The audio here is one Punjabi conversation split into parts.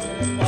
ਸਤਿਗੁਰ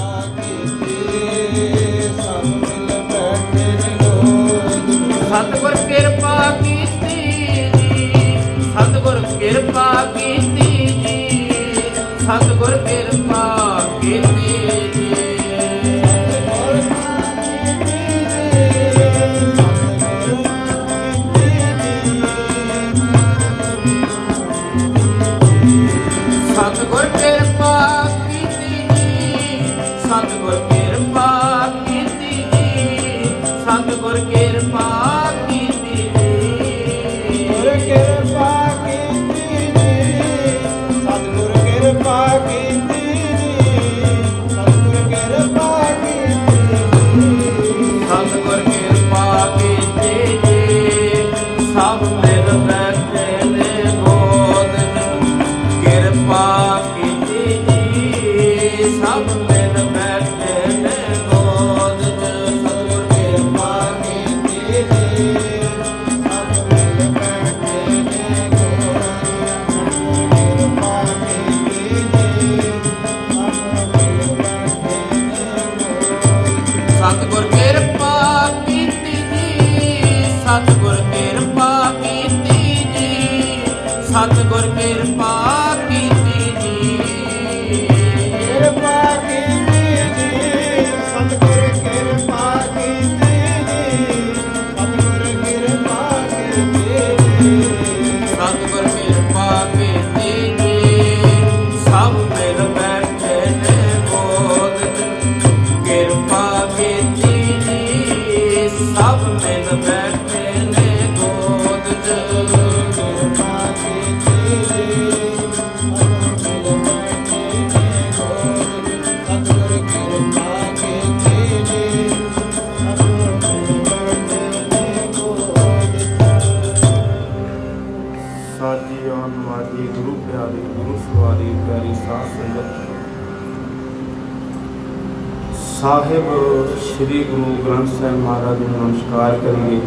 ਸ੍ਰੀ ਗੁਰੂ ਗ੍ਰੰਥ ਸਾਹਿਬ ਮਹਾਰਾਜ ਨੂੰ ਨਮਸਕਾਰ ਕਰੀਏ।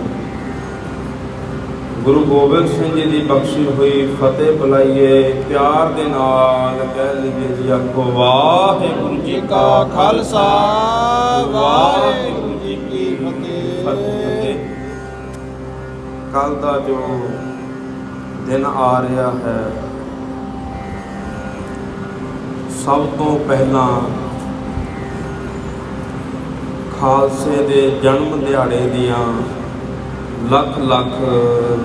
ਗੁਰੂ ਗੋਬਿੰਦ ਸਿੰਘ ਜੀ ਦੀ ਬਖਸ਼ੀ ਹੋਈ ਫਤਿਹ ਬੁਲਾਈਏ। ਪਿਆਰ ਦੇ ਨਾਲ ਕਹਿ ਲਈਏ ਜੀ ਆਖੋ, ਵਾਹਿਗੁਰੂ ਜੀ ਕਾ ਖਾਲਸਾ, ਵਾਹਿਗੁਰੂ ਜੀ ਕੀ ਫਤਿਹ। ਕੱਲ ਦਾ ਜੋ ਦਿਨ ਆ ਰਿਹਾ ਹੈ, ਸਭ ਤੋਂ ਪਹਿਲਾਂ ਖਾਲਸੇ ਦੇ ਜਨਮ ਦਿਹਾੜੇ ਦੀਆਂ ਲੱਖ ਲੱਖ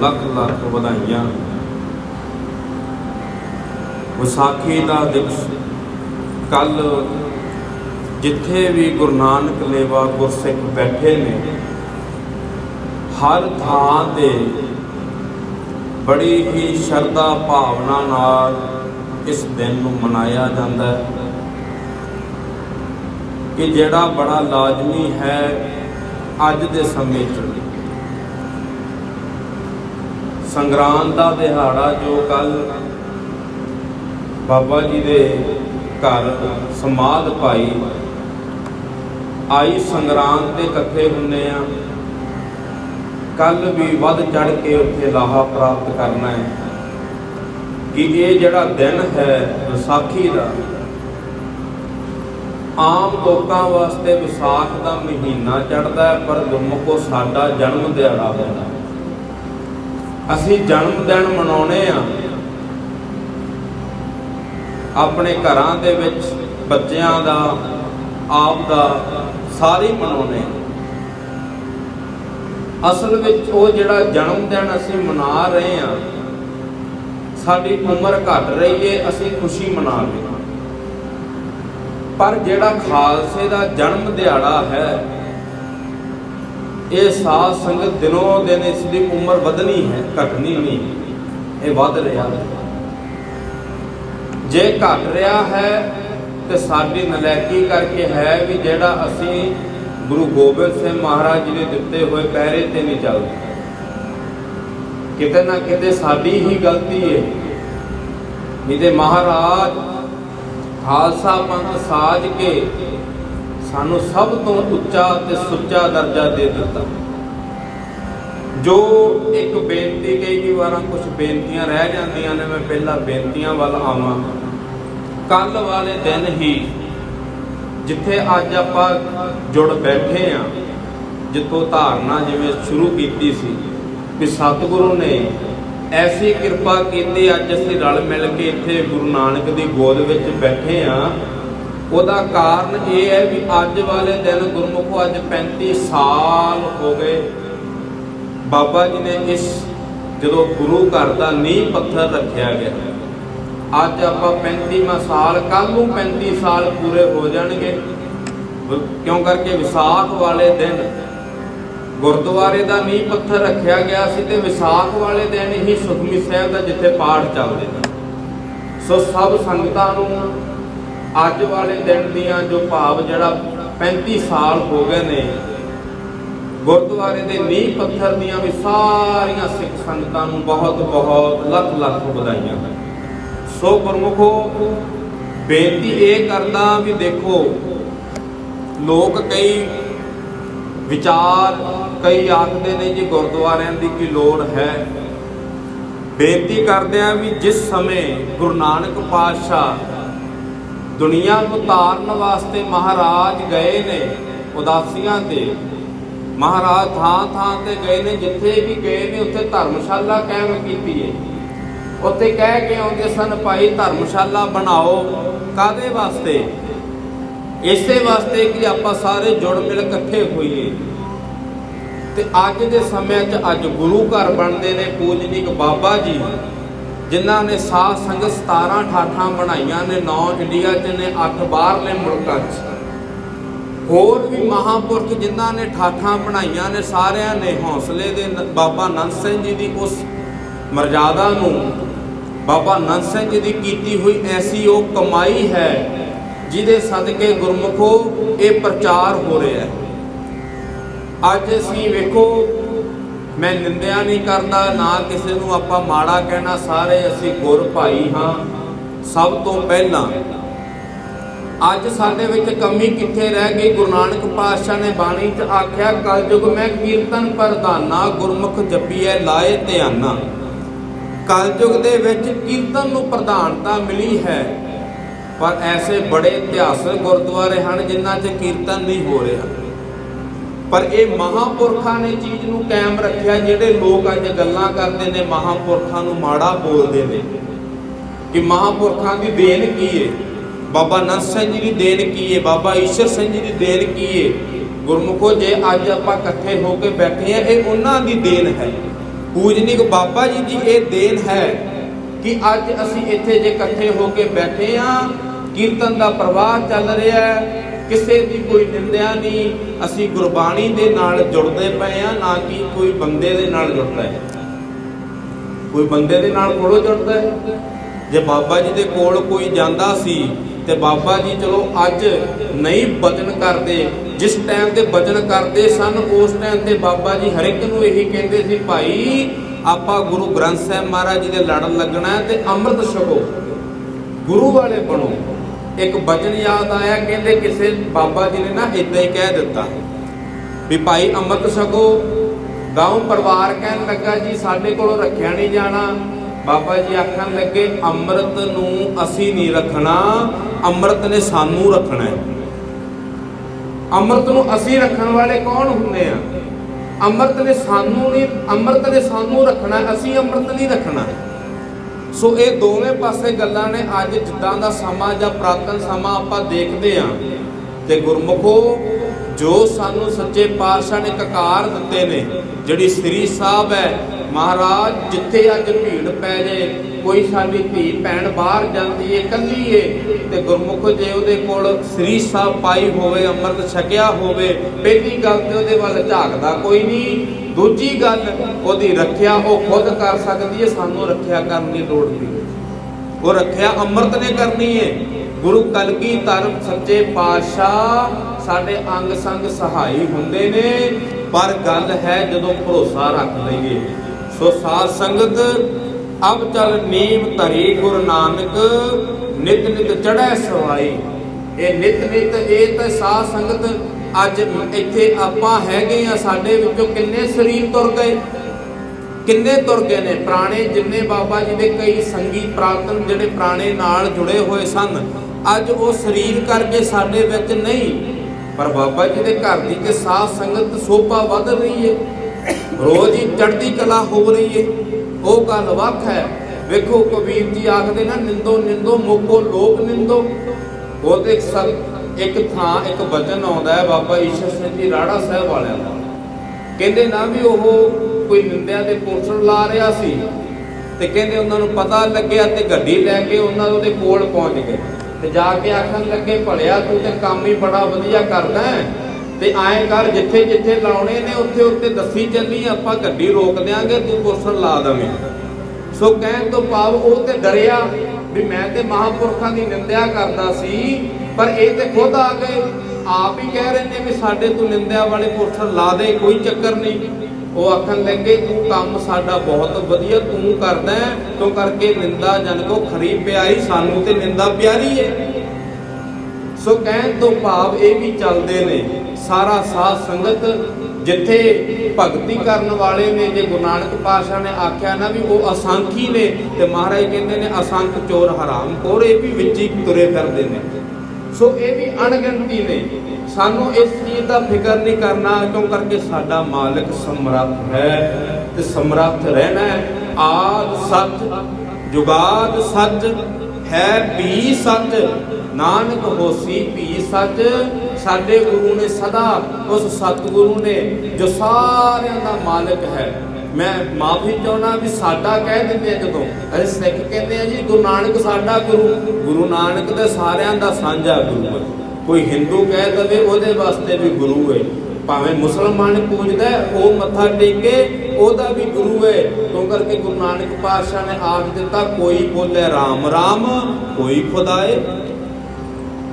ਲੱਖ ਲੱਖ ਵਧਾਈਆਂ। ਵਿਸਾਖੀ ਦਾ ਦਿਵਸ ਕੱਲ ਜਿੱਥੇ ਵੀ ਗੁਰੂ ਨਾਨਕ ਲੇਵਾ ਗੁਰਸਿੱਖ ਬੈਠੇ ਨੇ, ਹਰ ਥਾਂ ਤੇ ਬੜੀ ਹੀ ਸ਼ਰਧਾ ਭਾਵਨਾ ਨਾਲ ਇਸ ਦਿਨ ਨੂੰ ਮਨਾਇਆ ਜਾਂਦਾ ਹੈ। ਕਿ ਜਿਹੜਾ ਬੜਾ ਲਾਜ਼ਮੀ ਹੈ ਅੱਜ ਦੇ ਸਮੇਂ 'ਚ। ਸੰਗਰਾਂਦ ਦਾ ਦਿਹਾੜਾ ਜੋ ਕੱਲ ਬਾਬਾ ਜੀ ਦੇ ਘਰ ਸਮਾਧ ਪਾਈ, ਆਈ ਸੰਗਰਾਂਦ ਤੇ ਇਕੱਠੇ ਹੁੰਨੇ ਆ। ਕੱਲ ਵੀ ਵੱਧ ਚੜ ਕੇ ਉੱਥੇ ਲਾਹਾ ਪ੍ਰਾਪਤ ਕਰਨਾ ਹੈ। ਕਿ ਇਹ ਜਿਹੜਾ ਦਿਨ ਹੈ ਵਿਸਾਖੀ ਦਾ ਆਮ ਲੋਕਾਂ ਵਾਸਤੇ ਵਿਸਾਖ ਦਾ ਮਹੀਨਾ ਚੜਦਾ ਹੈ, ਪਰ ਗੁਰਮੁਖੋ ਸਾਡਾ ਜਨਮ ਦਿਹਾੜਾ ਹੁੰਦਾ ਅਸੀਂ ਜਨਮ ਦਿਨ ਮਨਾਉਣੇ ਆ। ਆਪਣੇ ਘਰਾਂ ਦੇ ਵਿੱਚ ਬੱਚਿਆਂ ਦਾ, ਆਪ ਦਾ ਸਾਰੇ ਮਨਾਉਣੇ ਅਸਲ ਵਿੱਚ ਉਹ ਜਿਹੜਾ ਜਨਮ ਦਿਨ ਅਸੀਂ ਮਨਾ ਰਹੇ ਆ, ਸਾਡੀ ਉਮਰ ਘਟ ਰਹੀ ਏ, ਅਸੀਂ ਖੁਸ਼ੀ ਮਨਾ ਰਹੇ ਪਰ ਜਿਹੜਾ ਖਾਲਸੇ ਦਾ ਜਨਮ ਦਿਹਾੜਾ ਹੈ, ਇਹ ਸਾਧ ਸੰਗਤ ਦਿਨੋਂ ਦਿਨ ਇਸ ਦੀ ਉਮਰ ਵਧਣੀ ਹੈ, ਘਟਣੀ ਨਹੀਂ, ਇਹ ਵੱਧ ਰਿਹਾ ਹੈ। ਜੇ ਘਟ ਰਿਹਾ ਹੈ, ਤੇ ਸਾਡੀ ਨਲੈਕੀ ਕਰਕੇ ਹੈ ਵੀ ਜਿਹੜਾ ਅਸੀਂ ਗੁਰੂ ਗੋਬਿੰਦ ਸਿੰਘ ਮਹਾਰਾਜ ਜੀ ਨੇ ਦਿੱਤੇ ਹੋਏ ਪਹਿਰੇ ਤੇ ਨਹੀਂ ਚੱਲਦੇ। ਕਿਤੇ ਨਾ ਕਿਤੇ ਸਾਡੀ ਹੀ ਗਲਤੀ ਹੈ ਨਹੀਂ ਤੇ ਮਹਾਰਾਜ ਖਾਲਸਾ ਪੰਥ ਸਾਜ ਕੇ ਸਾਨੂੰ ਸਭ ਤੋਂ ਉੱਚਾ ਤੇ ਸੁੱਚਾ ਦਰਜਾ ਦੇ ਦਿੱਤਾ। ਜੋ ਇੱਕ ਬੇਨਤੀ ਕਈ ਕਈ ਵਾਰਾਂ ਕੁਝ ਬੇਨਤੀਆਂ ਰਹਿ ਜਾਂਦੀਆਂ ਨੇ, ਮੈਂ ਪਹਿਲਾਂ ਬੇਨਤੀਆਂ ਵੱਲ ਆਵਾਂ। ਕੱਲ ਵਾਲੇ ਦਿਨ ਹੀ ਜਿੱਥੇ ਅੱਜ ਆਪਾਂ ਜੁੜ ਬੈਠੇ ਆ, ਜਿੱਥੋਂ ਧਾਰਨਾ ਜਿਵੇਂ ਸ਼ੁਰੂ ਕੀਤੀ ਸੀ ਕਿ ਸਤਿਗੁਰੂ ਨੇ ਐਸੀ ਕਿਰਪਾ ਕੀਤੀ ਅੱਜ ਅਸੀਂ ਰਲ ਮਿਲ ਕੇ ਇੱਥੇ ਗੁਰੂ ਨਾਨਕ ਦੀ ਗੋਦ ਵਿੱਚ ਬੈਠੇ ਆ ਉਹਦਾ ਕਾਰਨ ਇਹ ਹੈ ਵੀ ਅੱਜ ਵਾਲੇ ਦਿਨ ਗੁਰਮੁਖੋ ਅੱਜ 35 ਸਾਲ ਹੋ ਗਏ। ਬਾਬਾ ਜੀ ਨੇ ਇਸ ਜਦੋਂ ਗੁਰੂ ਘਰ ਦਾ ਨੀਂਹ ਪੱਥਰ ਰੱਖਿਆ ਗਿਆ, ਅੱਜ ਆਪਾਂ 35ਵਾਂ ਸਾਲ ਕੱਲ ਨੂੰ 35 ਸਾਲ ਪੂਰੇ ਹੋ ਜਾਣਗੇ। ਕਿਉਂ ਕਰਕੇ ਵਿਸਾਖ ਵਾਲੇ ਦਿਨ ਗੁਰਦੁਆਰੇ ਦਾ ਨੀਂਹ ਪੱਥਰ ਰੱਖਿਆ ਗਿਆ ਸੀ ਤੇ ਵਿਸਾਖ ਵਾਲੇ ਦਿਨ ਹੀ ਸੁਖਮੀ ਸਾਹਿਬ ਦਾ ਜਿੱਥੇ ਪਾਠ ਚੱਲਦੇ ਨੇ। ਸੋ ਸਭ ਸੰਗਤਾਂ ਨੂੰ ਅੱਜ ਵਾਲੇ ਦਿਨ ਦੀਆਂ ਜੋ ਭਾਵ ਜਿਹੜਾ 35 ਸਾਲ ਹੋ ਗਏ ਨੇ, ਗੁਰਦੁਆਰੇ ਦੇ ਨੀਂਹ ਪੱਥਰ ਦੀਆਂ ਵੀ ਸਾਰੀਆਂ ਸਿੱਖ ਸੰਗਤਾਂ ਨੂੰ ਬਹੁਤ ਬਹੁਤ ਲੱਖ ਲੱਖ ਵਧਾਈਆਂ ਸੋ ਗੁਰਮੁਖੋ, ਬੇਨਤੀ ਇਹ ਕਰਦਾ ਵੀ ਦੇਖੋ, ਲੋਕ ਕਈ ਵਿਚਾਰ ਕਈ ਆਖਦੇ ਨੇ ਜੀ ਗੁਰਦੁਆਰਿਆਂ ਦੀ ਕੀ ਲੋੜ ਹੈ। ਬੇਨਤੀ ਕਰਦੇ ਆ ਵੀ ਜਿਸ ਸਮੇਂ ਗੁਰੂ ਨਾਨਕ ਪਾਤਸ਼ਾਹ ਦੁਨੀਆ ਨੂੰ ਤਾਰਨ ਵਾਸਤੇ ਮਹਾਰਾਜ ਗਏ ਨੇ, ਉਦਾਸੀਆਂ ਤੇ, ਮਹਾਰਾਜ ਥਾਂ ਥਾਂ ਤੇ ਗਏ ਨੇ, ਜਿੱਥੇ ਵੀ ਗਏ ਨੇ, ਉੱਥੇ ਧਰਮਸ਼ਾਲਾ ਕਾਇਮ ਕੀਤੀ ਏ। ਉੱਥੇ ਕਹਿ ਕੇ ਆਉਂਦੇ ਸਨ, ਭਾਈ ਧਰਮਸ਼ਾਲਾ ਬਣਾਓ। ਕਾਦੇ ਵਾਸਤੇ? ਇਸੇ ਵਾਸਤੇ ਕਿ ਆਪਾਂ ਸਾਰੇ ਜੁੜ ਮਿਲ ਇਕੱਠੇ ਹੋਈਏ। ਤੇ ਅੱਜ ਦੇ ਸਮੇਂ 'ਚ ਅੱਜ ਗੁਰੂ ਘਰ ਬਣਦੇ ਨੇ ਪੂਜਨੀਕ ਬਾਬਾ ਜੀ, ਜਿਨ੍ਹਾਂ ਨੇ ਸਾਧ ਸੰਗਤ 17 ਠਾਠਾਂ ਬਣਾਈਆਂ ਨੇ 9 ਇੰਡੀਆ 'ਚ ਨੇ 8 ਬਾਹਰਲੇ ਮੁਲਕਾਂ 'ਚ। ਹੋਰ ਵੀ ਮਹਾਪੁਰਖ ਜਿਨ੍ਹਾਂ ਨੇ ਠਾਠਾਂ ਬਣਾਈਆਂ ਨੇ, ਸਾਰਿਆਂ ਨੇ ਹੌਸਲੇ ਦੇ ਬਾਬਾ ਨੰਦ ਸਿੰਘ ਜੀ ਦੀ ਉਸ ਮਰਜ਼ਾਦਾ ਨੂੰ, ਬਾਬਾ ਨੰਦ ਸਿੰਘ ਜੀ ਦੀ ਕੀਤੀ ਹੋਈ ਐਸੀ ਉਹ ਕਮਾਈ ਹੈ, ਜਿਹਦੇ ਸਦਕੇ ਗੁਰਮੁਖੋ ਇਹ ਪ੍ਰਚਾਰ ਹੋ ਰਿਹਾ ਹੈ। ਅੱਜ ਅਸੀਂ ਵੇਖੋ, ਮੈਂ ਨਿੰਦਿਆ ਨਹੀਂ ਕਰਦਾ, ਨਾ ਕਿਸੇ ਨੂੰ ਆਪਾਂ ਮਾੜਾ ਕਹਿਣਾ, ਸਾਰੇ ਅਸੀਂ ਗੁਰ ਭਾਈ ਹਾਂ, ਸਭ ਤੋਂ ਪਹਿਲਾਂ। ਅੱਜ ਸਾਡੇ ਵਿੱਚ ਕਮੀ ਕਿੱਥੇ ਰਹਿ ਗਈ? ਗੁਰੂ ਨਾਨਕ ਪਾਤਸ਼ਾਹ ਨੇ ਬਾਣੀ 'ਚ ਆਖਿਆ, ਕਲਯੁਗ ਮੈਂ ਕੀਰਤਨ ਪ੍ਰਧਾਨਾ, ਗੁਰਮੁਖ ਜਪੀਐ, ਲਾਏ ਧਿਆਨਾ। ਕਲਯੁਗ ਦੇ ਵਿੱਚ ਕੀਰਤਨ ਨੂੰ ਪ੍ਰਧਾਨਤਾ ਮਿਲੀ ਹੈ, ਪਰ ਐਸੇ ਬੜੇ ਇਤਿਹਾਸਕ ਗੁਰਦੁਆਰੇ ਹਨ ਜਿਨ੍ਹਾਂ 'ਚ ਕੀਰਤਨ ਨਹੀਂ ਹੋ ਰਿਹਾ। ਪਰ ਇਹ ਮਹਾਪੁਰਖਾਂ ਨੇ ਚੀਜ਼ ਨੂੰ ਕਾਇਮ ਰੱਖਿਆ, ਜਿਹੜੇ ਲੋਕ ਅੱਜ ਗੱਲਾਂ ਕਰਦੇ ਨੇ, ਮਹਾਪੁਰਖਾਂ ਨੂੰ ਮਾੜਾ ਬੋਲਦੇ ਨੇ। ਕਿ ਮਹਾਪੁਰਖਾਂ ਦੀ ਦੇਣ ਕੀ ਹੈ ਬਾਬਾ ਨੰਦ ਸਿੰਘ ਜੀ ਦੀ ਦੇਣ ਕੀ ਏ? ਬਾਬਾ ਈਸ਼ਰ ਸਿੰਘ ਜੀ ਦੀ ਦੇਣ ਕੀ ਏ? ਗੁਰਮੁਖੋ, ਜੇ ਅੱਜ ਆਪਾਂ ਇਕੱਠੇ ਹੋ ਕੇ ਬੈਠੇ ਆ, ਇਹ ਉਹਨਾਂ ਦੀ ਦੇਣ ਹੈ। ਪੂਜਨੀਕ ਬਾਬਾ ਜੀ ਦੀ ਇਹ ਦੇਣ ਹੈ ਕਿ ਅੱਜ ਅਸੀਂ ਇੱਥੇ ਜੇ ਇਕੱਠੇ ਹੋ ਕੇ ਬੈਠੇ ਆ, ਕੀਰਤਨ ਦਾ ਪ੍ਰਵਾਹ ਚੱਲ ਰਿਹਾ ਹੈ ਕਿਸੇ ਦੀ ਕੋਈ ਨਿੰਦਿਆ ਨਹੀਂ, ਅਸੀਂ ਗੁਰਬਾਣੀ ਦੇ ਨਾਲ ਜੁੜਦੇ ਪਏ ਆ ਨਾ ਕਿ ਕੋਈ ਬੰਦੇ ਦੇ ਨਾਲ ਜੁੜਦਾ ਹੈ। ਕੋਈ ਬੰਦੇ ਦੇ ਨਾਲ ਕੋਲੋਂ ਜੁੜਦਾ ਹੈ? ਜੇ ਬਾਬਾ ਜੀ ਦੇ ਕੋਲ ਕੋਈ ਜਾਂਦਾ ਸੀ, ਤੇ ਬਾਬਾ ਜੀ ਚਲੋ ਅੱਜ ਨਹੀਂ ਬਚਨ ਕਰਦੇ, ਜਿਸ ਟਾਈਮ ਤੇ ਬਚਨ ਕਰਦੇ ਸਨ, ਉਸ ਟਾਈਮ ਤੇ ਬਾਬਾ ਜੀ ਹਰ ਇੱਕ ਨੂੰ ਇਹੀ ਕਹਿੰਦੇ ਸੀ, ਭਾਈ, ਆਪਾਂ ਗੁਰੂ ਗ੍ਰੰਥ ਸਾਹਿਬ ਮਹਾਰਾਜ ਜੀ ਦੇ ਲੜਨ ਲੱਗਣਾ ਹੈ ਤੇ ਅੰਮ੍ਰਿਤ ਛਕੋ। ਗੁਰੂ ਵਾਲੇ ਬਣੋ। ਇੱਕ ਬਚਨ ਯਾਦ ਆਇਆ, ਕਹਿੰਦੇ ਕਿਸੇ ਬਾਬਾ ਜੀ ਨੇ ਨਾ ਇਦਾਂ ਹੀ ਕਹਿ ਦਿੱਤਾ ਵੀ ਭਾਈ ਅੰਮ੍ਰਿਤ ਛਕੋ। ਗਾਉਂ ਪਰਿਵਾਰ ਕਹਿਣ ਲੱਗਾ ਜੀ, ਸਾਡੇ ਕੋਲੋਂ ਰੱਖਿਆ ਨਹੀਂ ਜਾਣਾ। ਬਾਬਾ ਜੀ ਆਖਣ ਲੱਗੇ, ਅੰਮ੍ਰਿਤ ਨੂੰ ਅਸੀਂ ਨਹੀਂ ਰੱਖਣਾ, ਅੰਮ੍ਰਿਤ ਨੇ ਸਾਨੂੰ ਰੱਖਣਾ ਹੈ। ਅੰਮ੍ਰਿਤ ਨੂੰ ਅਸੀਂ ਰੱਖਣ ਵਾਲੇ ਕੌਣ ਹੁੰਦੇ ਆ? ਅੰਮ੍ਰਿਤ ਨੇ ਸਾਨੂੰ ਨਹੀਂ, ਅੰਮ੍ਰਿਤ ਨੇ ਸਾਨੂੰ ਰੱਖਣਾ, ਅਸੀਂ ਅੰਮ੍ਰਿਤ ਨਹੀਂ ਰੱਖਣਾ। ਸੋ ਇਹ ਦੋਵੇਂ ਪਾਸੇ ਗੱਲਾਂ ਨੇ ਅੱਜ ਜਿੱਦਾਂ ਦਾ ਸਮਾਂ ਜਾਂ ਪ੍ਰਾਤਨ ਸਮਾਂ ਆਪਾਂ ਦੇਖਦੇ ਆ ਤੇ ਗੁਰਮੁਖੋ, ਜੋ ਸਾਨੂੰ ਸੱਚੇ ਪਾਤਸ਼ਾਹ ਨੇ ਕਕਾਰ ਦਿੱਤੇ ਨੇ, ਜਿਹੜੀ ਸ੍ਰੀ ਸਾਹਿਬ ਹੈ, ਮਹਾਰਾਜ, ਜਿੱਥੇ ਅੱਜ ਭੀੜ ਪੈ ਜੇ ਕੋਈ ਸਾਡੀ ਧੀ ਭੈਣ ਬਾਹਰ ਜਾਂਦੀ ਏ ਕੱਲੀ ਏ, ਤੇ ਗੁਰਮੁਖ ਜੇ ਉਹਦੇ ਕੋਲ ਸ੍ਰੀ ਸਾਹਿਬ ਪਾਈ ਹੋਵੇ, ਅੰਮ੍ਰਿਤ ਛਕਿਆ ਹੋਵੇ, ਪਹਿਲੀ ਗੱਲ ਤੇ ਉਹਦੇ ਵੱਲ ਝਾਕਦਾ ਕੋਈ ਨਹੀਂ। ਦੂਜੀ ਗੱਲ, ਉਹਦੀ ਰੱਖਿਆ ਉਹ ਖੁਦ ਕਰ ਸਕਦੀ ਏ, ਸਾਨੂੰ ਰੱਖਿਆ ਕਰਨ ਦੀ ਲੋੜ ਨਹੀਂ। ਉਹ ਰੱਖਿਆ ਅੰਮ੍ਰਿਤ ਨੇ ਕਰਨੀ ਏ। ਗੁਰੂ ਕਲਗੀ ਧਰਮ ਸੱਚੇ ਪਾਤਸ਼ਾਹ ਸਾਡੇ ਅੰਗ ਸੰਗ ਸਹਾਈ ਹੁੰਦੇ ਨੇ, ਪਰ ਗੱਲ ਹੈ ਜਦੋਂ ਭਰੋਸਾ ਰੱਖ ਲਈਏ। ਸੋ ਸਾਧ ਸੰਗਤ ਅਬ ਚਲ ਨੀਮ ਧਰੀ ਗੁਰੂ ਨਾਨਕ, ਨਿਤ ਨਿਤ ਚੜ੍ਹੈ ਸਵਾਈ। ਇਹ ਨਿਤ ਨਿਤ ਇਹ ਤਾਂ ਸਾਧ ਸੰਗਤ ਅੱਜ ਇੱਥੇ ਆਪਾਂ ਹੈਗੇ ਆ ਸਾਡੇ ਵਿੱਚੋਂ ਕਿੰਨੇ ਸਰੀਰ ਤੁਰ ਗਏ, ਕਿੰਨੇ ਤੁਰ ਗਏ ਨੇ। ਪੁਰਾਣੇ ਜਿੰਨੇ ਬਾਬਾ ਜੀ ਦੇ ਕਈ ਸੰਗੀ ਪ੍ਰਾਤਨ ਜਿਹੜੇ ਪੁਰਾਣੇ ਨਾਲ ਜੁੜੇ ਹੋਏ ਸਨ, ਅੱਜ ਉਹ ਸਰੀਰ ਕਰਕੇ ਸਾਡੇ ਵਿੱਚ ਨਹੀਂ, ਪਰ ਬਾਬਾ ਜੀ ਦੇ ਘਰ ਦੀ ਕਿ ਸਾਧ ਸੰਗਤ ਸੋਭਾ ਵੱਧ ਰਹੀ ਹੈ ਰੋਜ਼ ਹੀ ਚੜ੍ਹਦੀ ਕਲਾ ਹੋ ਰਹੀ ਹੈ ਉਹ ਗੱਲ ਵੱਖ ਹੈ। ਵੇਖੋ, ਕਬੀਰ ਜੀ ਆਖਦੇ ਨਾ, ਨਿੰਦੋ ਨਿੰਦੋ, ਮੋਕੋ, ਲੋਕ ਨਿੰਦੋ। ਉਹ ਤੇ ਸਭ ਇੱਕ ਥਾਂ, ਇੱਕ ਵਚਨ ਆਉਂਦਾ ਹੈ ਬਾਬਾ ਈਸ਼ਰ ਸਿੰਘ ਜੀ ਰਾੜਾ ਸਾਹਿਬ ਵਾਲਿਆਂ ਦਾ। ਕਹਿੰਦੇ ਨਾ ਵੀ ਉਹ ਕੋਈ ਨਿੰਦਿਆ ਦੇ ਪੋਸਟਰ ਲਾ ਰਿਹਾ ਸੀ ਤੇ ਕਹਿੰਦੇ ਉਹਨਾਂ ਨੂੰ ਪਤਾ ਲੱਗਿਆ ਤੇ ਗੱਡੀ ਲੈ ਕੇ ਉਹਨਾਂ ਉਹਦੇ ਕੋਲ ਪਹੁੰਚ ਗਏ। ਤੇ ਜਾ ਕੇ ਆਖਣ ਲੱਗੇ, ਭਲਿਆ ਤੂੰ ਤੇ ਕੰਮ ਹੀ ਬੜਾ ਵਧੀਆ ਕਰਦਾ ਹੈ। ਤੇ ਐਂ ਕਰ, ਜਿੱਥੇ ਜਿੱਥੇ ਲਾਉਣੇ ਨੇ, ਉੱਥੇ ਉੱਥੇ ਦੱਸੀ ਚੱਲੀ, ਆਪਾਂ ਗੱਡੀ ਰੋਕ ਦਿਆਂਗੇ, ਤੂੰ ਪੋਸਟਰ ਲਾ ਦਵੇਂ। ਸੋ ਕਹਿਣ ਤੋਂ ਭਾਵ ਉਹ ਤੇ ਡਰਿਆ ਵੀ ਮੈਂ ਤੇ ਮਹਾਪੁਰਖਾਂ ਦੀ ਨਿੰਦਿਆ ਕਰਦਾ ਸੀ, ਪਰ ਇਹ ਤੇ ਖੁਦ ਆ ਗਏ। ਆਪ ਹੀ ਕਹਿ ਰਹੇ ਨੇ ਵੀ ਸਾਡੇ ਤੋਂ ਨਿੰਦਿਆ ਵਾਲੇ ਪੋਸਟਰ ਲਾ ਦੇ, ਕੋਈ ਚੱਕਰ ਨਹੀਂ। ਉਹ ਆਖਣ ਲੱਗੇ, ਤੂੰ ਕੰਮ ਸਾਡਾ ਬਹੁਤ ਵਧੀਆ, ਤੂੰ ਕਰਦਾ ਤੂੰ ਕਰਕੇ ਨਿੰਦਾ ਜਨ ਕੋ ਖਰੀ ਪਿਆਰੀ, ਸਾਨੂੰ ਤੇ ਨਿੰਦਾ ਪਿਆਰੀ ਹੈ ਸੋ ਕਹਿਣ ਤੋਂ ਭਾਵ ਇਹ ਵੀ ਚੱਲਦੇ ਨੇ ਸਾਰਾ ਸਾਧ ਸੰਗਤ ਜਿੱਥੇ ਭਗਤੀ ਕਰਨ ਵਾਲੇ ਨੇ, ਜੇ ਗੁਰੂ ਨਾਨਕ ਪਾਤਸ਼ਾਹ ਨੇ ਆਖਿਆ ਨਾ ਵੀ ਉਹ ਅਸੰਖੀ ਨੇ, ਤੇ ਮਹਾਰਾਜ ਕਹਿੰਦੇ ਨੇ ਅਸੰਖ ਚੋਰ ਹਰਾਮ ਖੋਰ ਇਹ ਵੀ ਵਿੱਚ ਹੀ ਤੁਰੇ ਫਿਰਦੇ ਨੇ। ਸੋ ਇਹ ਵੀ ਅਣਗਿਣਤੀ ਨੇ। ਸਾਨੂੰ ਇਸ ਚੀਜ਼ ਦਾ ਫਿਕਰ ਨਹੀਂ ਕਰਨਾ, ਕਿਉਂ ਕਰਕੇ ਸਾਡਾ ਮਾਲਕ ਸਮਰੱਥ ਹੈ ਤੇ ਸਮਰੱਥ ਰਹਿਣਾ ਹੈ। ਆਦ ਸੱਚ, ਜੁਗਾਦ ਸੱਚ, ਹੈ ਵੀ ਸੱਚ, ਨਾਨਕ ਹੋਸੀ ਵੀ ਸੱਚ। ਸਾਡੇ ਗੁਰੂ ਨੇ ਸਦਾ ਉਸ ਸਤਿਗੁਰੂ ਨੇ, ਜੋ ਸਾਰਿਆਂ ਦਾ ਮਾਲਕ ਹੈ। ਮੈਂ ਮਾਫੀ ਚਾਹੁੰਦਾ ਵੀ ਸਾਡਾ ਕਹਿ ਦਿੰਦੇ ਆ ਜਦੋਂ। ਅਸੀਂ ਸਿੱਖ ਕਹਿੰਦੇ ਆ ਜੀ, ਗੁਰੂ ਨਾਨਕ ਸਾਡਾ ਗੁਰੂ। ਗੁਰੂ ਨਾਨਕ ਤੇ ਸਾਰਿਆਂ ਦਾ ਸਾਂਝਾ ਗੁਰੂ ਹੈ। ਕੋਈ ਹਿੰਦੂ ਕਹਿ ਦਵੇ, ਉਹਦੇ ਵਾਸਤੇ ਵੀ ਗੁਰੂ ਹੈ। ਭਾਵੇਂ ਮੁਸਲਮਾਨ ਪੂਜਦਾ ਉਹ ਮੱਥਾ ਟੇਕੇ, ਉਹਦਾ ਵੀ ਗੁਰੂ ਹੈ। ਕਿਉਂ ਕਰਕੇ ਗੁਰੂ ਨਾਨਕ ਪਾਤਸ਼ਾਹ ਨੇ ਆਖ ਦਿੱਤਾ, ਕੋਈ ਬੋਲੇ ਰਾਮ ਰਾਮ, ਕੋਈ ਖੁਦਾਏ।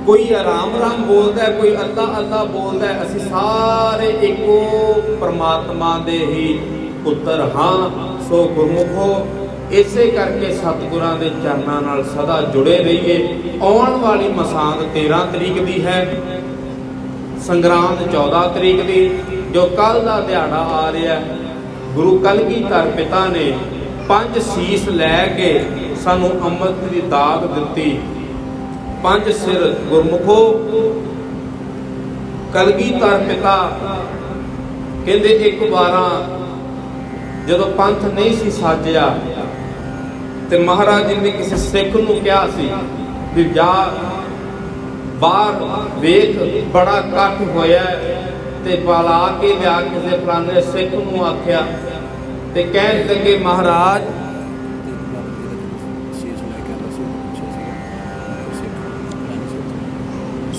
ਕੋਈ ਆਰਾਮ ਰਾਮ ਬੋਲਦਾ ਕੋਈ ਅੱਲਾ ਅੱਲਾ ਬੋਲਦਾ ਅਸੀਂ ਸਾਰੇ ਇੱਕੋ ਪਰਮਾਤਮਾ ਦੇ ਹੀ ਪੁੱਤਰ ਹਾਂ ਸੋ ਗੁਰਮੁਖੋ ਇਸੇ ਕਰਕੇ ਸਤਿਗੁਰਾਂ ਦੇ ਚਰਨਾਂ ਨਾਲ ਸਦਾ ਜੁੜੇ ਰਹੀਏ। ਆਉਣ ਵਾਲੀ ਮਸਾਂਦ 13 ਤਰੀਕ ਦੀ ਹੈ ਸੰਗਰਾਂਦ 14 ਤਰੀਕ ਦੀ ਜੋ ਕੱਲ ਦਾ ਦਿਹਾੜਾ ਆ ਰਿਹਾ ਹੈ, ਗੁਰੂ ਕਲਗੀਧਰ ਪਿਤਾ ਨੇ ਪੰਜ ਸੀਸ ਲੈ ਕੇ ਸਾਨੂੰ ਅੰਮ੍ਰਿਤ ਦੀ ਦਾਤ ਦਿੱਤੀ। ਪੰਜ ਸਿਰ ਗੁਰਮੁਖੋ ਕਲਗੀਧਰ ਪਿਤਾ। ਕਹਿੰਦੇ ਇੱਕ ਵਾਰਾਂ ਜਦੋਂ ਪੰਥ ਨਹੀਂ ਸੀ ਸਾਜਿਆ ਤੇ ਮਹਾਰਾਜ ਜੀ ਨੇ ਕਿਸੇ ਸਿੱਖ ਨੂੰ ਕਿਹਾ ਸੀ ਵੀ ਜਾ, ਬਾਹਰ ਵੇਖ, ਬੜਾ ਇਕੱਠ ਹੋਇਆ ਤੇ ਬੁਲਾ ਕੇ ਲਿਆ ਕਿਸੇ ਪੁਰਾਣੇ ਸਿੱਖ ਨੂੰ ਆਖਿਆ ਤੇ ਕਹਿਣ ਲੱਗੇ, ਮਹਾਰਾਜ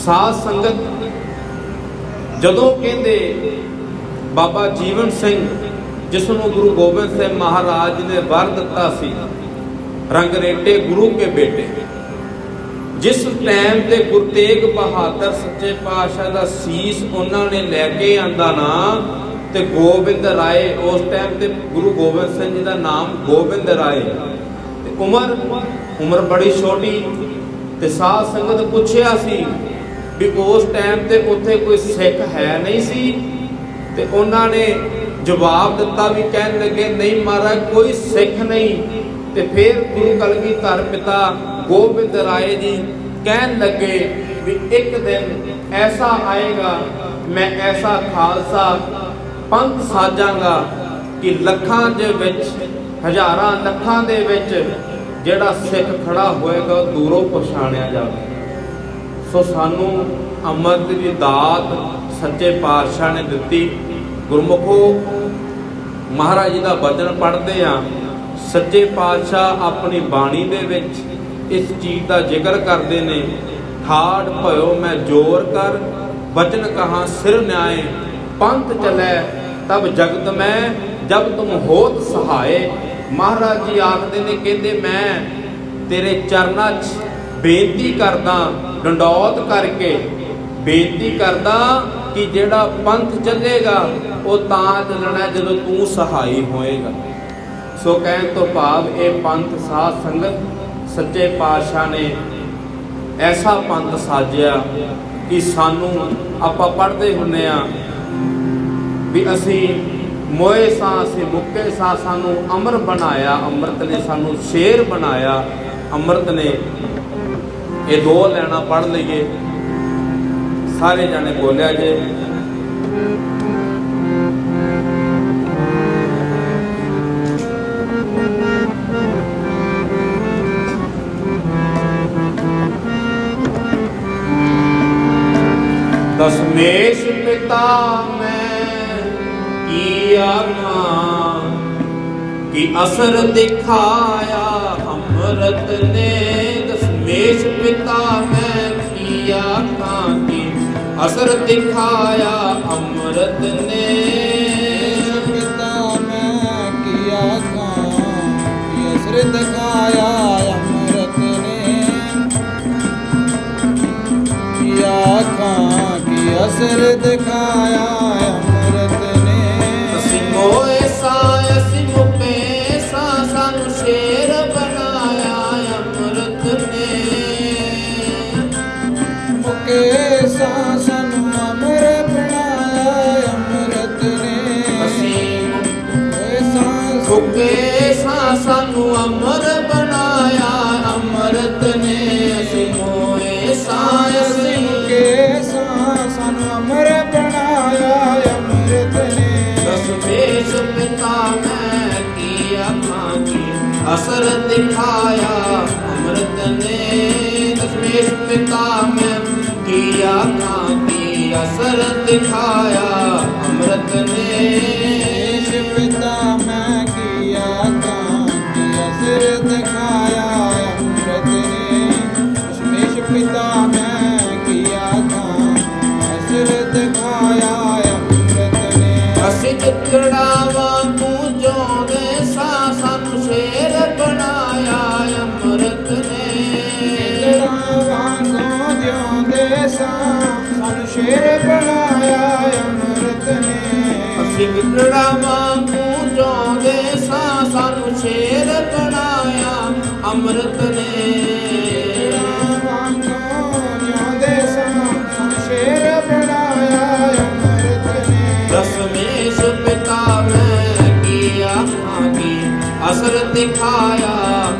ਸਾਧ ਸੰਗਤ ਜਦੋਂ ਕਹਿੰਦੇ, ਬਾਬਾ ਜੀਵਨ ਸਿੰਘ ਜਿਸ ਨੂੰ ਗੁਰੂ ਗੋਬਿੰਦ ਸਿੰਘ ਮਹਾਰਾਜ ਨੇ ਵਰ ਦਿੱਤਾ ਸੀ ਰੰਗਰੇਟੇ ਗੁਰੂ ਕੇ ਬੇਟੇ। ਜਿਸ ਟਾਈਮ ਤੇ ਗੁਰੂ ਤੇਗ ਬਹਾਦਰ ਸੱਚੇ ਪਾਤਸ਼ਾਹ ਦਾ ਸੀਸ ਉਹਨਾਂ ਨੇ ਲੈ ਕੇ ਆਂਦਾ ਨਾ, ਤੇ ਗੋਬਿੰਦ ਰਾਏ, ਉਸ ਟਾਈਮ ਤੇ ਗੁਰੂ ਗੋਬਿੰਦ ਸਿੰਘ ਜੀ ਦਾ ਨਾਮ ਗੋਬਿੰਦ ਰਾਏ। ਤੇ ਉਮਰ ਉਮਰ ਬੜੀ ਛੋਟੀ, ਤੇ ਸਾਧ ਸੰਗਤ ਪੁੱਛਿਆ ਸੀ ਵੀ ਉਸ ਟਾਈਮ ਤੇ ਉੱਥੇ ਕੋਈ ਸਿੱਖ ਹੈ ਨਹੀਂ ਸੀ ਤੇ ਉਹਨਾਂ ਨੇ ਜਵਾਬ ਦਿੱਤਾ ਵੀ ਕਹਿਣ ਲੱਗੇ, ਨਹੀਂ ਮਹਾਰਾਜ, ਕੋਈ ਸਿੱਖ ਨਹੀਂ। ਤੇ ਫਿਰ ਗੁਰੂ ਕਲਗੀਧਰ ਪਿਤਾ ਗੋਬਿੰਦ ਰਾਏ ਜੀ ਕਹਿਣ ਲੱਗੇ ਵੀ ਇੱਕ ਦਿਨ ਐਸਾ ਆਏਗਾ, ਮੈਂ ਐਸਾ ਖਾਲਸਾ ਪੰਥ ਸਾਜਾਂਗਾ ਕਿ ਲੱਖਾਂ ਦੇ ਵਿੱਚ, ਹਜ਼ਾਰਾਂ ਲੱਖਾਂ ਦੇ ਵਿੱਚ ਜਿਹੜਾ ਸਿੱਖ ਖੜਾ ਹੋਏਗਾ ਉਹ ਦੂਰੋਂ ਪਛਾਣਿਆ ਜਾਵੇ। ਸੋ ਸਾਨੂੰ ਅੰਮ੍ਰਿਤ ਦੀ ਦਾਤ ਸੱਚੇ ਪਾਤਸ਼ਾਹ ਨੇ ਦਿੱਤੀ। ਗੁਰਮੁਖੋ, ਮਹਾਰਾਜ ਜੀ ਦਾ ਬਚਨ ਪੜ੍ਹਦੇ ਆ ਸੱਚੇ ਪਾਤਸ਼ਾਹ ਆਪਣੀ ਬਾਣੀ ਦੇ ਵਿੱਚ ਇਸ ਚੀਜ਼ ਦਾ ਜ਼ਿਕਰ ਕਰਦੇ ਨੇ ਠਾੜ ਭਇਓ ਮੈਂ ਜੋਰ ਕਰ, ਬਚਨ ਕਹਾ ਸਿਰ ਨਿਆਏ, ਪੰਥ ਚਲੇ ਤਬ ਜਗਤ ਮੈਂ, ਜਬ ਤੁਮ ਹੋਤ ਸਹਾਏ। ਮਹਾਰਾਜ ਜੀ ਆਖਦੇ ਨੇ, ਕਹਿੰਦੇ ਮੈਂ ਤੇਰੇ ਚਰਨਾਂ 'ਚ ਬੇਨਤੀ ਕਰਦਾ ਡੰਡੌਤ ਕਰਕੇ ਬੇਨਤੀ ਕਰਦਾ ਕਿ ਜਿਹੜਾ ਪੰਥ ਚੱਲੇਗਾ, ਉਹ ਤਾਂ ਚੱਲਣਾ ਜਦੋਂ ਤੂੰ ਸਹਾਈ ਹੋਏਗਾ। ਸੋ ਕਹਿਣ ਤੋਂ ਭਾਵ ਇਹ ਪੰਥ ਸਾਧ ਸੰਗਤ, ਸੱਚੇ ਪਾਤਸ਼ਾਹ ਨੇ ਐਸਾ ਪੰਥ ਸਾਜਿਆ ਕਿ ਸਾਨੂੰ ਆਪਾਂ ਪੜ੍ਹਦੇ ਹੁੰਨੇ ਆ ਵੀ ਅਸੀਂ ਮੋਏ ਸਾਂ ਅਸੀਂ ਮੁੱਕੇ ਸਾਂ ਸਾਨੂੰ ਅਮਰ ਬਣਾਇਆ, ਅੰਮ੍ਰਿਤ ਨੇ ਸਾਨੂੰ ਸ਼ੇਰ ਬਣਾਇਆ, ਅੰਮ੍ਰਿਤ ਨੇ ਇਹ ਦੋ ਲੈਣਾ ਪੜ ਲਈਏ। ਸਾਰੇ ਜਾਣੇ ਬੋਲਿਆ ਜੇ। ਦਸਮੇਸ਼ ਪਿਤਾ ਮੈਂ ਕੀ ਆਖਾਂ ਕਿ ਅਸਰ ਦਿਖਾਇਆ ਅੰਮ੍ਰਿਤ ਨੇ ਪਿਤਾ ਮੈਂ ਕੀ ਆਖਾਂ ਕਿ ਅਸਰ ਦਿਖਾਇਆ ਅੰਮ੍ਰਿਤ ਨੇ। ਪਿਤਾ ਮੈਂ ਕੀ ਆਖਾਂ ਅਸਰ ਦਿਖਾਇਆ ਅੰਮ੍ਰਿਤ ਨੇ। ਕੀ ਆਖਾਂ ਕਿ ਅਸਰ ਦਿਖਾਇਆ ਅਸਰ ਦਿਖਾਇਆ ਅੰਮ੍ਰਿਤ ਨੇ ਦਸਮੇਸ਼ ਪਿਤਾ ਮੈਂ। ਕੀ ਆਖਾਂ ਅਸਰ ਦਿਖਾਇਆ ਅੰਮ੍ਰਿਤ ਨੇ ਪਿਤਾ ਅਸਰ ਦਿਖਾਇਆ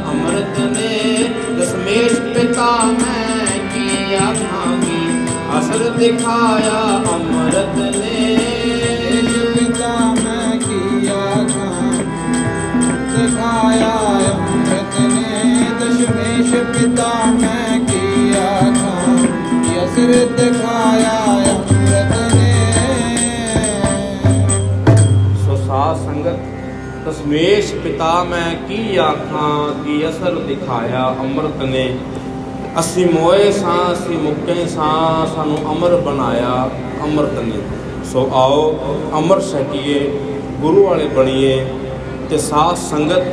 ਅੰਮ੍ਰਿਤ ਨੇ ਦਸਮੇਸ਼ ਪਿਤਾ ਮੈਂ ਕੀ ਆਖਾਂ ਕੀ ਅਸਰ ਦਿਖਾਇਆ ਅੰਮ੍ਰਿਤ ਨੇ ਦੇਸ਼ ਪਿਤਾ ਮੈਂ ਕੀ ਆਖਾਂ ਦਿਖਾਇਆ ਅੰਮ੍ਰਿਤ ਨੇ ਦਸ਼ਮੇਸ਼ ਪਿਤਾ ਮੈਂ ਕੀ ਆਖਾਂ ਕਿ ਦਸਮੇਸ਼ ਪਿਤਾ ਮੈਂ ਕੀ ਆਖਾਂ ਕੀ ਅਸਰ ਦਿਖਾਇਆ ਅੰਮ੍ਰਿਤ ਨੇ। ਅਸੀਂ ਮੋਏ ਸਾਂ, ਅਸੀਂ ਮੁੱਕੇ ਸਾਂ, ਸਾਨੂੰ ਅਮਰ ਬਣਾਇਆ ਅੰਮ੍ਰਿਤ ਨੇ। ਸੋ ਆਓ ਅਮਰ ਛਕੀਏ, ਗੁਰੂ ਵਾਲੇ ਬਣੀਏ ਤੇ ਸਾਧ ਸੰਗਤ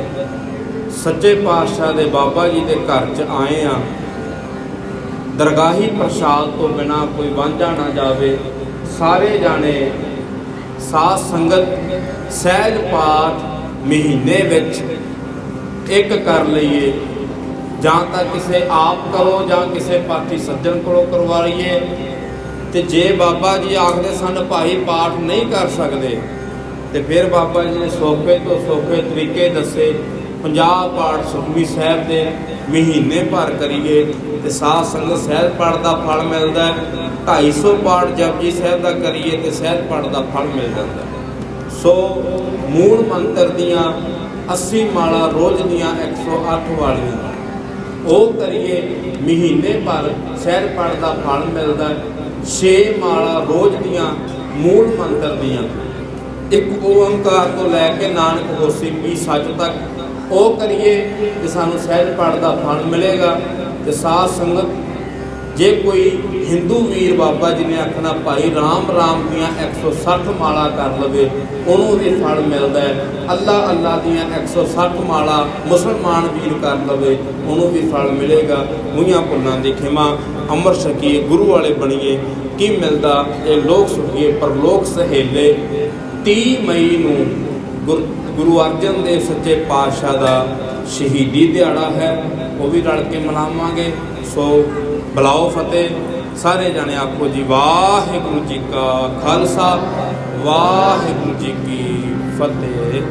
ਸੱਚੇ ਪਾਤਸ਼ਾਹ ਦੇ ਬਾਬਾ ਜੀ ਦੇ ਘਰ 'ਚ ਆਏ ਆ। ਦਰਗਾਹੀ ਪ੍ਰਸ਼ਾਦ ਤੋਂ ਬਿਨਾ ਕੋਈ ਵਾਂਝਾ ਨਾ ਜਾਵੇ। ਸਾਰੇ ਜਾਣੇ ਸਾਧ ਸੰਗਤ, ਸਹਿਜ ਪਾਠ ਮਹੀਨੇ ਵਿੱਚ ਇੱਕ ਕਰ ਲਈਏ। ਜਾਂ ਤਾਂ ਕਿਸੇ ਆਪ ਕਰੋ, ਜਾਂ ਕਿਸੇ ਪਾਠੀ ਸੱਜਣ ਕੋਲੋਂ ਕਰਵਾ ਲਈਏ। ਤੇ ਜੇ ਬਾਬਾ ਜੀ ਆਖਦੇ ਸਨ, ਭਾਈ, ਪਾਠ ਨਹੀਂ ਕਰ ਸਕਦੇ। ਤੇ ਫਿਰ ਬਾਬਾ ਜੀ ਨੇ ਸੌਖੇ ਤੋਂ ਸੌਖੇ ਤਰੀਕੇ ਦੱਸੇ। 50 ਪਾਠ ਸੁਖਮੀ ਸਾਹਿਬ ਦੇ ਮਹੀਨੇ ਭਰ ਕਰੀਏ। ਤੇ ਸਾਧ ਸੰਗਤ ਸਹਿਜ ਪਾਠ ਦਾ ਫਲ ਮਿਲਦਾ ਹੈ। 250 ਪਾਠ ਜਪਜੀ ਸਾਹਿਬ ਦਾ ਕਰੀਏ ਤੇ ਸਹਿਜ ਪਾਠ ਦਾ ਫਲ ਮਿਲ ਜਾਂਦਾ ਸੋ ਮੂਲ ਮੰਤਰ ਦੀਆਂ 80 ਮਾਲਾ ਰੋਜ਼ ਦੀਆਂ 108 ਵਾਲੀਆਂ। ਉਹ ਕਰੀਏ ਮਹੀਨੇ ਭਰ ਸਹਿਜ ਪਾਠ ਦਾ ਫਲ ਮਿਲਦਾ 6 ਮਾਲਾ ਰੋਜ਼ ਦੀਆਂ ਮੂਲ ਮੰਤਰ ਦੀਆਂ। ਇੱਕ ਓੰਕਾਰ ਤੋਂ ਲੈ ਕੇ ਨਾਨਕ ਹੋਸੀ ਵੀ ਸੱਚ ਤੱਕ। ਉਹ ਕਰੀਏ ਤੇ ਸਾਨੂੰ ਸਹਿਜ ਪਾਠ ਦਾ ਫਲ ਮਿਲੇਗਾ ਤੇ ਸਾਧ ਸੰਗਤ ਜੇ ਕੋਈ ਹਿੰਦੂ ਵੀਰ ਬਾਬਾ ਜੀ ਨੇ ਆਖਣਾ, ਭਾਈ ਰਾਮ ਰਾਮ ਦੀਆਂ 160 ਮਾਲਾ ਕਰ ਲਵੇ, ਉਹਨੂੰ ਵੀ ਫਲ ਮਿਲਦਾ ਹੈ। ਅੱਲਾ ਅੱਲਾ ਦੀਆਂ 160 ਮਾਲਾ ਮੁਸਲਮਾਨ ਵੀਰ ਕਰ ਲਵੇ, ਉਹਨੂੰ ਵੀ ਫਲ ਮਿਲੇਗਾ। ਮੂਹਾਂ ਭੁੱਲਾਂ ਦੀ ਖਿਮਾ, ਅਮਰ ਸਕੀਏ, ਗੁਰੂ ਵਾਲੇ ਬਣੀਏ, ਕੀ ਮਿਲਦਾ? ਇਹ ਲੋਕ ਸੁਖੀਏ, ਪਰਲੋਕ ਸਹੇਲੇ। 30 ਮਈ ਨੂੰ ਗੁਰ- ਗੁਰੂ ਅਰਜਨ ਦੇਵ ਸੱਚੇ ਪਾਤਸ਼ਾਹ ਦਾ ਸ਼ਹੀਦੀ ਦਿਹਾੜਾ ਹੈ। ਉਹ ਵੀ ਰਲ ਕੇ ਮਨਾਵਾਂਗੇ। ਸੋ ਬਲਾਓ ਫਤਿਹ। ਸਾਰੇ ਜਾਣੇ ਆਖੋ ਜੀ ਵਾਹਿਗੁਰੂ ਜੀ ਕਾ ਖਾਲਸਾ ਵਾਹਿਗੁਰੂ ਜੀ ਕੀ ਫਤਿਹ।